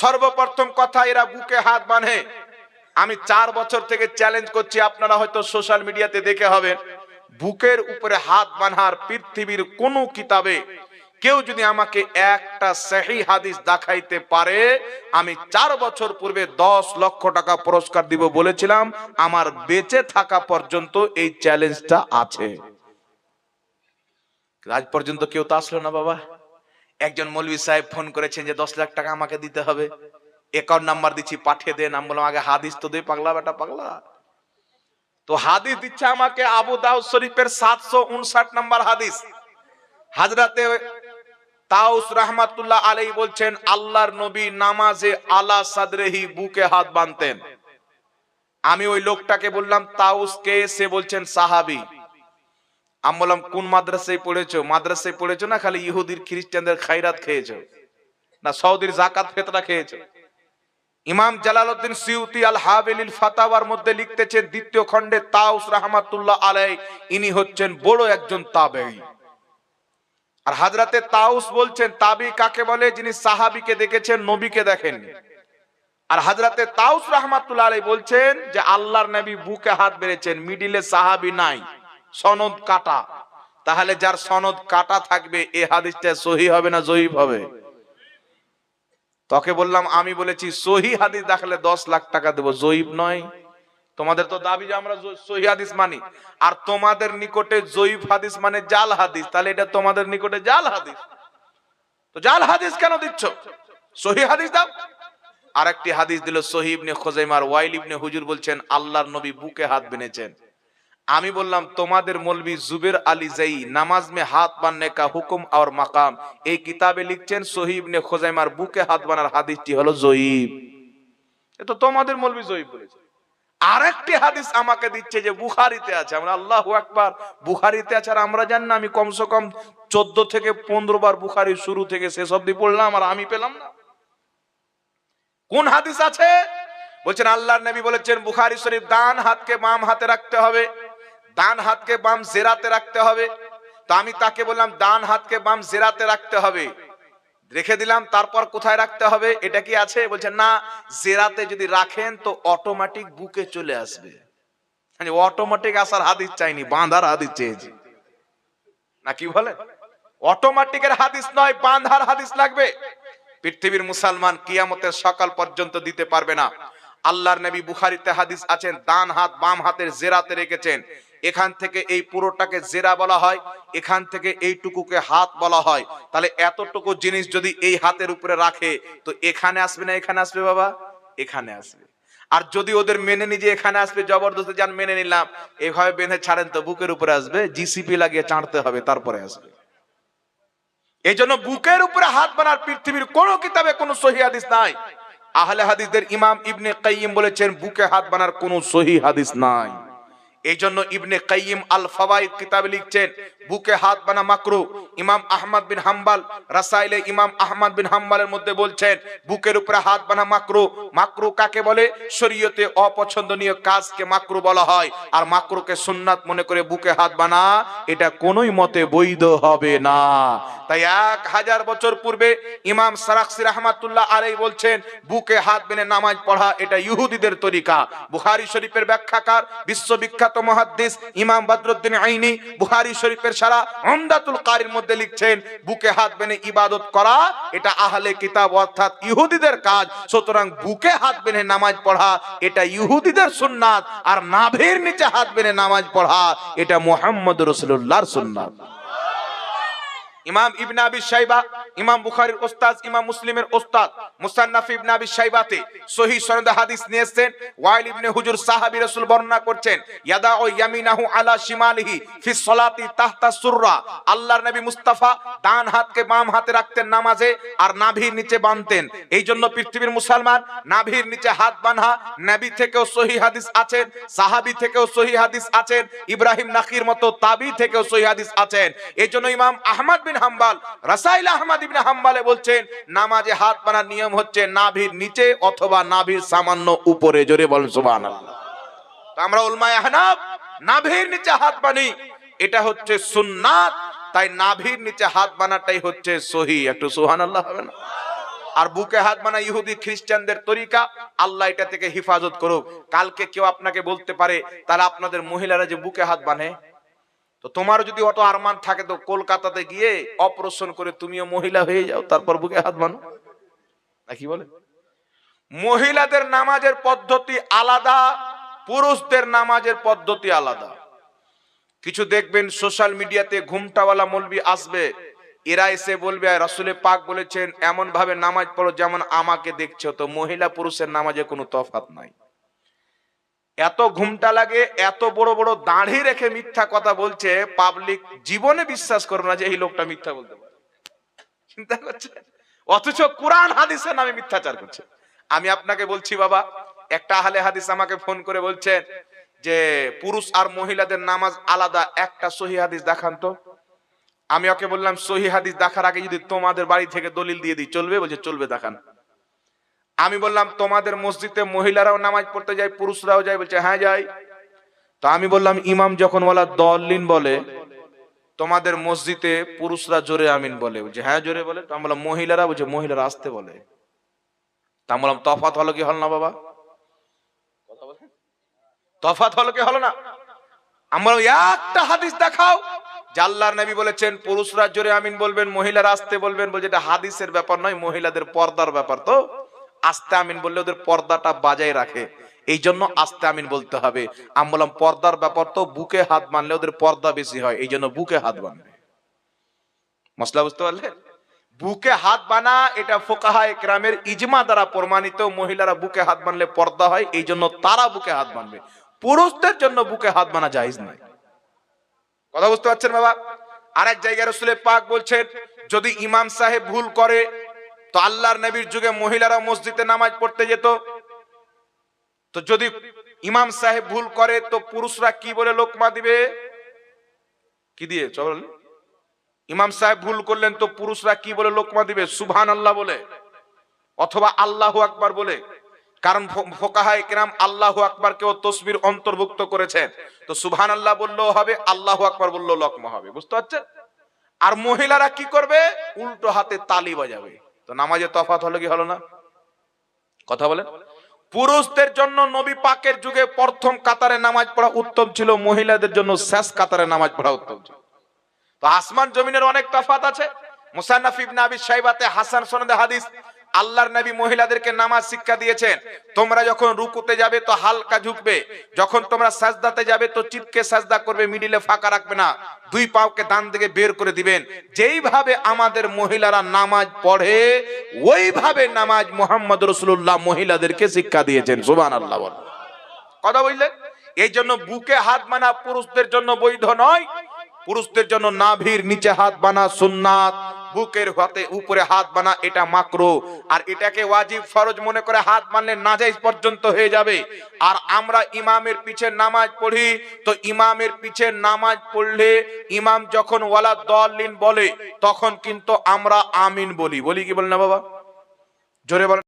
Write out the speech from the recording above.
সর্বপ্রথম কথা, এরা বুকে হাত বাঁধে। আমি চার বছর থেকে চ্যালেঞ্জ করছি, আপনারা হয়তো সোশ্যাল মিডিয়াতে দেখে হবেন। বুকের উপরে হাত বাঁধার পৃথিবীর কোন কিতাবে কেউ যদি আমাকে একটা সহি হাদিস দেখাইতে পারে, আমি চার বছর পূর্বে দশ লক্ষ টাকা পুরস্কার দিব বলেছিলাম, আমার বেঁচে থাকা পর্যন্ত এই চ্যালেঞ্জটা আছে। আজ পর্যন্ত কেউ তো আসলো না বাবা। একজন মৌলভী সাহেব ফোন করেছেন যে, দশ লাখ টাকা আমাকে দিতে হবে। অ্যাকাউন্ট নাম্বার দিচ্ছি, পাঠিয়ে দেন। আমি বললাম, আগে হাদিস তো দে, পাগলা বেটা, পাগলা। তো হাদিস দিচ্ছে আমাকে আবু দাউদ শরীফের সাতশো উনষাট নাম্বার হাদিস। হাজরাতে তাউস রহমাতুল্লাহ আলাই বলছেন, আল্লাহর নবী নামাজে আলা সাদরেহি বুকে হাত বাঁধতেন। আমি ওই লোকটাকে বললাম তাউস কে সে বলছেন, সাহাবি। আমি বললাম, কোন মাদ্রাসায় পড়েছো? মাদ্রাসায় পড়েছো না খালি ইহুদির, খ্রিস্টানদের খাইরাত খেয়েছো? না, সৌদির জাকাত ফেতরা খেয়েছো? ইমাম জালালউদ্দিন সিউতি আল হাবেলিল ফাতাওয়ার মধ্যে লিখতেছেন দ্বিতীয় খণ্ডে তাউস রাহমাতুল্লাহ আলাই ইনি হচ্ছেন বড় একজন তাবেঈ। আর হাজরাতে তাউস বলছেন তাবি কাকে বলে? যিনি সাহাবিকে দেখেছেন, নবীকে দেখেননি। আর হাজরাতে তাউস রাহমাতুল্লাহ আলাই বলছেন যে, আল্লাহর নবী বুকে হাত বেড়েছেন মিডিলে সাহাবি নাই। সনদ কাটা। তাহলে যার সনদ কাটা থাকবে, এ হাদিসটা সহি হবে না জয়ীফ হবে? তোকে বললাম, আমি বলেছি, সহি হাদিস দেখালে দশ লাখ টাকা দেবো, জয়ীব নয়। তোমাদের তো দাবি যে আমরা সহি হাদিস মানি। আর তোমাদের নিকটে জয়ীফ হাদিস মানে জাল হাদিস। তাহলে এটা তোমাদের নিকটে জাল হাদিস। তো জাল হাদিস কেন দিচ্ছ? সহি হাদিস দাও। আর একটি হাদিস দিল সহিবনে খোজাইমার। ওয়াইল ইবনে হুজুর বলছেন, আল্লাহর নবী বুকে হাত বেনেছেন আমি বললাম, তোমাদের মলবি জুবের আলী জাই নামাজ মে হাত বাননে কা হুকুম আর মাকাম, এই কিতাবে লিখছেন সহিব নে খোজাইমার বুকে হাত বানার হাদিসটি হলো জয়ীব। এ তো তোমাদের মলবি জয়ীব বলেছে। আরেকটি হাদিস আমাকে দিচ্ছে যে বুখারিতে আছে। আমরা আল্লাহ আকবার, বুখারিতে আছে আর আমরা জানি না, আমি কমসে কম চোদ্দ থেকে পনেরো বার বুখারি শুরু থেকে শেষ অব্দি পড়লাম আর আমি পেলাম না। কোন হাদিস আছে? বলছেন, আল্লাহর নবী বলেছেন, বুখারি শরীফ ডান হাতকে বাম হাতে রাখতে হবে। ডান হাতকে বাম জেরাতে রাখতে হবে। তো আমি তাকে বললাম, ডান হাতকে বাম জেরাতে রাখতে হবে। রেখে দিলাম, তারপর কোথায় রাখতে হবে? এটা কি আছে? বলছেন না, জেরাতে যদি রাখেন তো অটোমেটিক বুকে চলে আসবে। অটোমেটিক আসার হাদিস চাইনি, বাঁধার হাদিস চেয়েছি। না কি বলে? অটোমেটিকের হাদিস নয়, বাঁধার হাদিস লাগবে। পৃথিবীর মুসলমান কিয়ামতের সকাল পর্যন্ত দিতে পারবে না। আল্লাহর নবী বুখারিতে হাদিস আছেন, ডান হাত বাম হাতের জেরাতে রেখেছেন। এখান থেকে এই পুরোটাকে জেরা বলা হয়, এখান থেকে এইটুকুকে হাত বলা হয়। তাহলে এতটুকু জিনিস যদি এই হাতের উপরে রাখে, তো এখানে আসবে না, এখানে আসবে বাবা? এখানে আসবে। আর যদি ওদের মেনে নি যে এখানে আসবে, জবরদস্তি যান, মেনে নিলাম। এভাবে বেঁধে ছাড়েন তো বুকের উপরে আসবে, জিসিপি লাগিয়ে চাঁড়তে হবে, তারপরে আসবে। এই জন্য বুকের উপরে হাত বানার পৃথিবীর কোনো কিতাবে কোনো সহি হাদিস নাই। আহলে হাদিসদের ইমাম ইবনে কাইয়িম বলেছেন, বুকে হাত বানার কোনো সহি হাদিস নাই। এই জন্য ইবনে কাইম আল ফাওয়াইদ কিতাবে লিখছেন বুকে হাত বানা মাকরু। ইমাম আহমদ বিন হাম্বাল রাসাইলে ইমাম আহমদ বিন হাম্বালের মধ্যে বলছেন, বুকের উপরে হাত বানা মাকরু। মাকরু কাকে বলে? শরীয়তে অপছন্দনীয় কাজকে মাকরু বলা হয়। আর মাকরুকে সুন্নাত মনে করে বুকে হাত বানা, এটা কোনোই মতে বৈধ হবে না। তাই এক হাজার বছর পূর্বে ইমাম সারাকসি রহমাতুল্লাহ আলাই বলছেন, বুকে হাত বেনে নামাজ পড়া এটা ইহুদিদের তরিকা। বুখারি শরীফের ব্যাখ্যাকার, বিশ্ববিখ্যাত মহাদ্দিস ইমাম বদরুদ্দিন আইনি, বুখারি শরীফের সারা অমদাতুল কারির মধ্যে লিখছেন, বুকে হাত বেনে ইবাদত করা, এটা আহলে কিতাব অর্থাৎ ইহুদিদের কাজ। সুতরাং বুকে হাত বেনে নামাজ পড়া, এটা ইহুদিদের সুন্নাত, আর নাভের নিচে হাত বেনে নামাজ পড়া, এটা মোহাম্মদ রসুল্লাহর সুন্নাত। ইমাম ইবনে আবি শাইবা ইমাম বুখারীর ওস্তাদ, ইমাম মুসলিমের ওস্তাদ, মুসান্নাফ ইবনে আবি শাইবাতে সহিহ সনদে হাদিস নিয়ে এসেছেন ওয়াইল ইবনে হুজুর সাহাবী রাসূল বর্ণনা করছেন ইয়াদা ও ইয়ামিনাহু আলা শিমালিহি ফি সলাতি তাহতা সুররা, আল্লাহর নবী মুস্তাফা ডান হাতকে বাম হাতে রাখতেন নামাজে আর নাভির নিচে বাঁধতেন। এই জন্য পৃথিবীর মুসলমান নাভির নিচে হাত বাঁধা, নবী থেকেও সহি হাদিস আছেন, সাহাবী থেকেও সহি হাদিস আছেন, ইব্রাহিম নাকির মতো তাবি থেকেও সহি হাদিস আছেন। এই জন্য ইমাম আহমদ বিন হাম্বাল, রাসাইল আহমদ ইবনে হাম্বালে বলছেন, নামাজে হাত বানার নিয়ম হচ্ছে নাভির নিচে অথবা নাভির সামান্য উপরে। জোরে বলেন আমরা নাভির নিচে হাত বানি, এটা হচ্ছে সুন্নাত, তাই নাভির নিচে হাত বানাটাই হচ্ছে সহি। একটু সুবহানাল্লাহ হবে না? আর বুকে হাত বানা ইহুদি খ্রিস্টানদের তরিকা, আল্লাহ এটা থেকে হিফাজত করুক। কালকে কেউ আপনাকে বলতে পারে, তাহলে আপনাদের মহিলারা যে বুকে হাত বানে তো তোমার যদি অত আরমান থাকে তো কলকাতাতে গিয়ে অপারেশন করে তুমিও মহিলা হয়ে যাও, তারপর বুকে হাত বানো। নাকি বলে? মহিলাদের নামাজের পদ্ধতি আলাদা, পুরুষদের নামাজের পদ্ধতি আলাদা। কিছু দেখবেন সোশ্যাল মিডিয়াতে ঘুমটাওয়ালা মলবি আসবে, এরা এসে বলবে আর রাসুলে পাক বলেছেন এমন ভাবে নামাজ পড়ো যেমন আমাকে দেখছ। তো মহিলা পুরুষের নামাজে কোনো তফাৎ নাই। এত ঘুমটা লাগে, এত বড় বড় দাঁড়ি রেখে মিথ্যা কথা বলছে পাবলিক জীবনে বিশ্বাস করবে না যে এই লোকটা মিথ্যা বলতে পারে। চিন্তা করছে অথচ কোরআন হাদিসের নামে মিথ্যাচার করছে। আমি আপনাকে বলছি বাবা, একটা আহলে হাদিস আমাকে ফোন করে বলছেন যে, পুরুষ আর মহিলাদের নামাজ আলাদা, একটা সহি হাদিস দেখান তো। আমি ওকে বললাম, সহি হাদিস দেখার আগে যদি তোমাদের বাড়ি থেকে দলিল দিয়ে দিই, চলবে? বলছে, চলবে, দেখান। আমি বললাম, তোমাদের মসজিদে মহিলারাও নামাজ পড়তে যায়, পুরুষরাও যায়? বলছে হ্যাঁ যাই তো আমি বললাম, ইমাম যখন বলা দলিন বলে, তোমাদের মসজিদে পুরুষরা জোরে আমিন বলে। বলছে হ্যাঁ জোরে বলে। তো আমি বললাম, মহিলারা? বলছে, মহিলারা আসতে বলে। তা আমি বললাম তফাত হলো কি হল না বাবা? তফাত হলো কি হলো না? আমরা একটা হাদিস দেখাও। জাল্লার নবী বলেছেন, পুরুষরা জোরে আমিন বলবেন, মহিলারা আসতে বলবেন। বলছে, এটা হাদিসের ব্যাপার নয়, মহিলাদের পর্দার ব্যাপার তো। আস্তে আমিন বললে ওদের পর্দাটা বাজায় রাখে। এই জন্য আস্তে আমিন বলতে হবে। আমি বললাম, পর্দার ব্যাপার তো বুকে হাত মানলে ওদের পর্দা বেশি হয় এই জন্য বুকে হাত বানবে। মশলা বুঝতে পারলে? বুকে হাত বানা, এটা ফোকাহা একরামের ইজমা দ্বারা প্রমাণিত। মহিলারা বুকে হাত বানলে পর্দা হয় এই জন্য তারা বুকে হাত বানবে। পুরুষদের জন্য বুকে হাত বানা জায়েজ নয় কথা বুঝতে পারছেন বাবা? আরেক জায়গায় রসুলে পাক বলছেন, যদি ইমাম সাহেব ভুল করে তো আল্লাহর নবীর যুগে মহিলারা মসজিদে নামাজ পড়তে যেত। তো যদি ইমাম সাহেব ভুল করে, তো পুরুষরা কি বলে লোকমা দিবে কি দিয়ে? চল ইমাম সাহেব ভুল করলেন, তো পুরুষরা কি বলে লোকমা দিবে সুবহান আল্লাহ বলে। অথবা আল্লাহ আকবার বলে। কারণ ফোকাহায় কেরাম আল্লাহ আকবার কেও তসবির অন্তর্ভুক্ত করেছেন। তো সুবহান আল্লাহ বললেও হবে, আল্লাহ আকবার বললেও লকমা হবে। বুঝতে পারছেন? আর মহিলারা কি করবে? উল্টো হাতে তালি বাজাবে। তো নামাজে তফাত হলো কি হলো না? কথা বলেন। পুরুষদের জন্য নবী পাকের যুগে প্রথম কাতারে নামাজ পড়া উত্তম ছিল, মহিলাদের জন্য শেষ কাতারে নামাজ পড়া উত্তম ছিল। তো আসমান জমিনের অনেক তফাত আছে। মুসান্নাফ ইবনে আবি শাইবাতে হাসান সনদে হাদিস আল্লাহর নবী মহিলাদেরকে নামাজ শিক্ষা দিয়েছেন। তোমরা যখন রুকুতে যাবে তো হালকা ঝুঁকবে। যখন তোমরা সাজদাতে যাবে তো চিৎকে সাজদা করবে, মিডিলে ফাঁকা রাখবে না। দুই পাওকে দান দিকে বের করে দিবেন। যেইভাবে আমাদের মহিলারা নামাজ পড়ে, ওইভাবে নামাজ মোহাম্মদ রসুল্লাহ মহিলাদেরকে শিক্ষা দিয়েছেন। সুবান আল্লাহ কথা বুঝলেন এই জন্য বুকে হাত মানা পুরুষদের জন্য বৈধ নয়। পুরুষদের জন্য নাভির নিচে হাত বানা সুন্নাত। বুকের হাতে উপরে হাত বানা, এটা মাকরো। আর এটাকে ওয়াজিব ফরজ মনে করে হাত মানলে নাজাইজ পর্যন্ত হয়ে যাবে। আর আমরা ইমামের পিছে নামাজ পড়ি, তো ইমামের পিছে নামাজ পড়লে ইমাম যখন ওয়ালা দলিন বলে, তখন কিন্তু আমরা আমিন বলি। বলি কি বল না বাবা? জোরে বলেন।